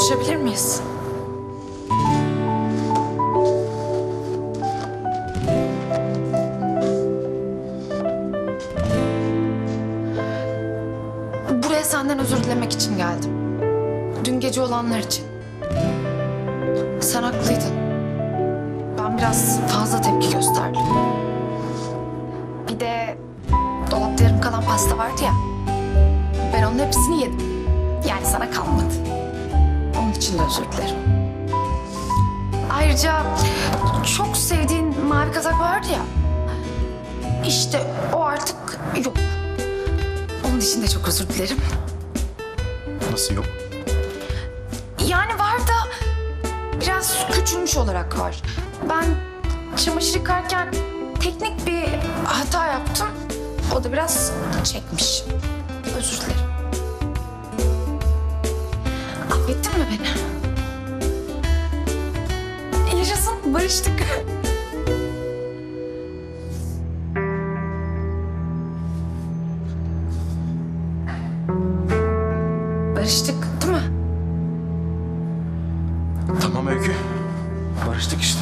Konuşabilir miyiz? Buraya senden özür dilemek için geldim. Dün gece olanlar için. Sen haklıydın. Ben biraz fazla tepki gösterdim. Bir de dolapta yarım kalan pasta vardı ya. Ben onun hepsini yedim. Yani sana kalmadı. İçin de özür dilerim. Ayrıca çok sevdiğin mavi kazak vardı ya. İşte o artık yok. Onun için de çok özür dilerim. Nasıl yok? Yani var da biraz küçülmüş olarak var. Ben çamaşır yıkarken teknik bir hata yaptım. O da biraz çekmiş. Affettin mi beni? Yaşasın, barıştık. Barıştık değil mi? Tamam Öykü. Barıştık işte.